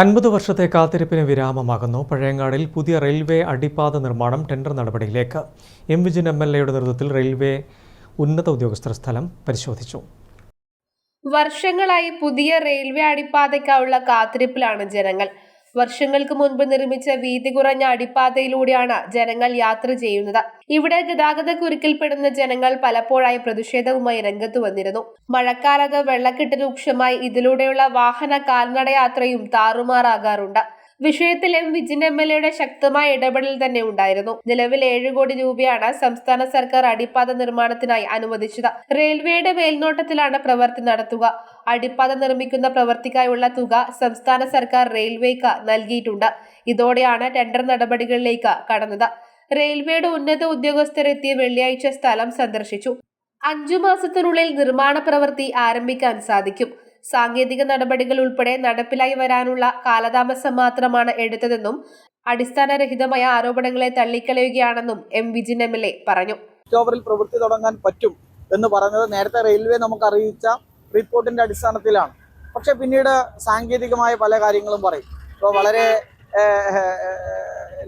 അൻപത് വർഷത്തെ കാത്തിരിപ്പിന് വിരാമമാകുന്നു. പഴയങ്ങാടിൽ പുതിയ റെയിൽവേ അടിപ്പാത നിർമ്മാണം ടെൻഡർ നടപടിയിലേക്ക്. എം വിജിൻ എം എൽ എയുടെ നേതൃത്വത്തിൽ റെയിൽവേ ഉന്നത ഉദ്യോഗസ്ഥർ സ്ഥലം പരിശോധിച്ചു. വർഷങ്ങളായി പുതിയ റെയിൽവേ അടിപ്പാതയ്ക്കായുള്ള കാത്തിരിപ്പിലാണ് ജനങ്ങൾ. വർഷങ്ങൾക്ക് മുൻപ് നിർമ്മിച്ച വീതി കുറഞ്ഞ അടിപ്പാതയിലൂടെയാണ് ജനങ്ങൾ യാത്ര ചെയ്യുന്നത്. ഇവിടെ ഗതാഗത കുരുക്കിൽപ്പെടുന്ന ജനങ്ങൾ പലപ്പോഴായി പ്രതിഷേധവുമായി രംഗത്ത് വന്നിരുന്നു. മഴക്കാലത്ത് വെള്ളക്കെട്ട് രൂക്ഷമായി ഇതിലൂടെയുള്ള വാഹന കാൽനട യാത്രയും താറുമാറാകാറുണ്ട്. വിഷയത്തിൽ എം വിജിൻ എം എൽ എയുടെ ശക്തമായ ഇടപെടൽ തന്നെ ഉണ്ടായിരുന്നു. നിലവിൽ ഏഴ് കോടി രൂപയാണ് സംസ്ഥാന സർക്കാർ അടിപ്പാത നിർമ്മാണത്തിനായി അനുവദിച്ചത്. റെയിൽവേയുടെ മേൽനോട്ടത്തിലാണ് പ്രവൃത്തി നടത്തുക. അടിപ്പാത നിർമ്മിക്കുന്ന പ്രവൃത്തിക്കായുള്ള തുക സംസ്ഥാന സർക്കാർ റെയിൽവേക്ക് നൽകിയിട്ടുണ്ട്. ഇതോടെയാണ് ടെൻഡർ നടപടികളിലേക്ക് കടന്നത്. റെയിൽവേയുടെ ഉന്നത ഉദ്യോഗസ്ഥരെത്തിയ വെള്ളിയാഴ്ച സ്ഥലം സന്ദർശിച്ചു. അഞ്ചു മാസത്തിനുള്ളിൽ നിർമ്മാണ പ്രവൃത്തി ആരംഭിക്കാൻ സാധിക്കും. സാങ്കേതിക നടപടികൾ ഉൾപ്പെടെ നടപ്പിലായി വരാനുള്ള കാലതാമസം മാത്രമാണ് എടുത്തതെന്നും അടിസ്ഥാനരഹിതമായ ആരോപണങ്ങളെ തള്ളിക്കളയുകയാണെന്നും M Vijin M L A പറഞ്ഞു. ഒക്ടോബറിൽ പ്രവൃത്തി തുടങ്ങാൻ പറ്റും എന്ന് പറഞ്ഞത് നേരത്തെ റെയിൽവേ നമുക്ക് അറിയിച്ച റിപ്പോർട്ടിന്റെ അടിസ്ഥാനത്തിലാണ്. പക്ഷെ പിന്നീട് സാങ്കേതികമായ പല കാര്യങ്ങളും പറയും. ഇപ്പോൾ വളരെ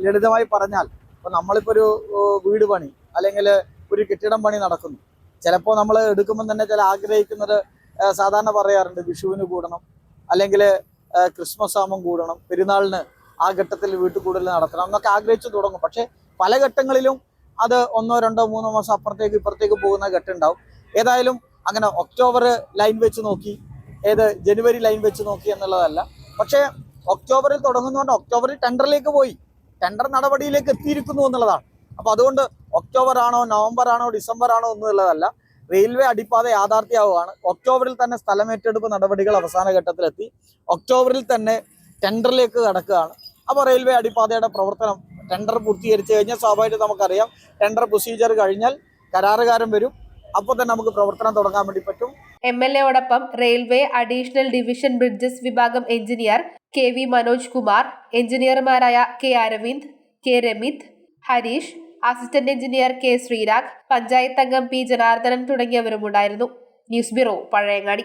ലളിതമായി പറഞ്ഞാൽ ഇപ്പോൾ നമ്മളിപ്പോൾ ഒരു വീട് പണി അല്ലെങ്കിൽ ഒരു കെട്ടിടം പണി നടക്കുന്നു. ചിലപ്പോൾ നമ്മൾ എടുക്കുമ്പോൾ തന്നെ ചില ആഗ്രഹിക്കുന്നത് സാധാരണ പറയാറുണ്ട് വിഷുവിന് കൂടണം അല്ലെങ്കിൽ ക്രിസ്മസ് ആകുമ്പം കൂടണം പെരുന്നാളിന് ആ ഘട്ടത്തിൽ വീട്ടിൽ കൂടുതൽ നടത്തണം എന്നൊക്കെ ആഗ്രഹിച്ചു തുടങ്ങും. പക്ഷേ പല ഘട്ടങ്ങളിലും അത് ഒന്നോ രണ്ടോ മൂന്നോ മാസം അപ്പുറത്തേക്ക് ഇപ്പുറത്തേക്ക് പോകുന്ന ഘട്ടം ഉണ്ടാവും. ഏതായാലും അങ്ങനെ ഒക്ടോബർ ലൈൻ വെച്ച് നോക്കി ഏത് ജനുവരി ലൈൻ വെച്ച് നോക്കി എന്നുള്ളതല്ല. പക്ഷേ ഒക്ടോബറിൽ തുടങ്ങുന്നതുകൊണ്ട് ഒക്ടോബറിൽ ടെൻഡറിലേക്ക് പോയി. ടെൻഡർ നടപടിയിലേക്ക് എത്തിയിരിക്കുന്നു എന്നുള്ളതാണ്. അപ്പോൾ അതുകൊണ്ട് ഒക്ടോബർ ആണോ നവംബർ ആണോ ഡിസംബർ ആണോ എന്നുള്ളതല്ല. റെയിൽവേ അടിപ്പാത യാഥാർത്ഥ്യമാവുകയാണ് ഒക്ടോബറിൽ തന്നെ സ്ഥലമേറ്റെടുപ്പ് നടപടികൾ അവസാന ഘട്ടത്തിലെത്തി. ഒക്ടോബറിൽ തന്നെ ടെൻഡറിലേക്ക് കടക്കുകയാണ്. അപ്പോൾ റെയിൽവേ അടിപ്പാതയുടെ പ്രവർത്തനം ടെൻഡർ പൂർത്തീകരിച്ചു കഴിഞ്ഞാൽ സ്വാഭാവികമായിട്ട് നമുക്കറിയാം. ടെൻഡർ പ്രൊസീജിയർ കഴിഞ്ഞാൽ കരാറുകാരൻ വരും. അപ്പോൾ തന്നെ നമുക്ക് പ്രവർത്തനം തുടങ്ങാൻ വേണ്ടി പറ്റും. എം എൽ എയോടൊപ്പം റെയിൽവേ അഡീഷണൽ ഡിവിഷൻ ബ്രിഡ്ജസ് വിഭാഗം engineer K V Manoj Kumar എഞ്ചിനീയർമാരായ K Aravind K Ramith Harish assistant engineer K Sreerag panchayat അംഗം പി ജനാർദ്ദനൻ തുടങ്ങിയവരും ഉണ്ടായിരുന്നു ന്യൂസ് ബ്യൂറോ പഴയങ്ങാടി.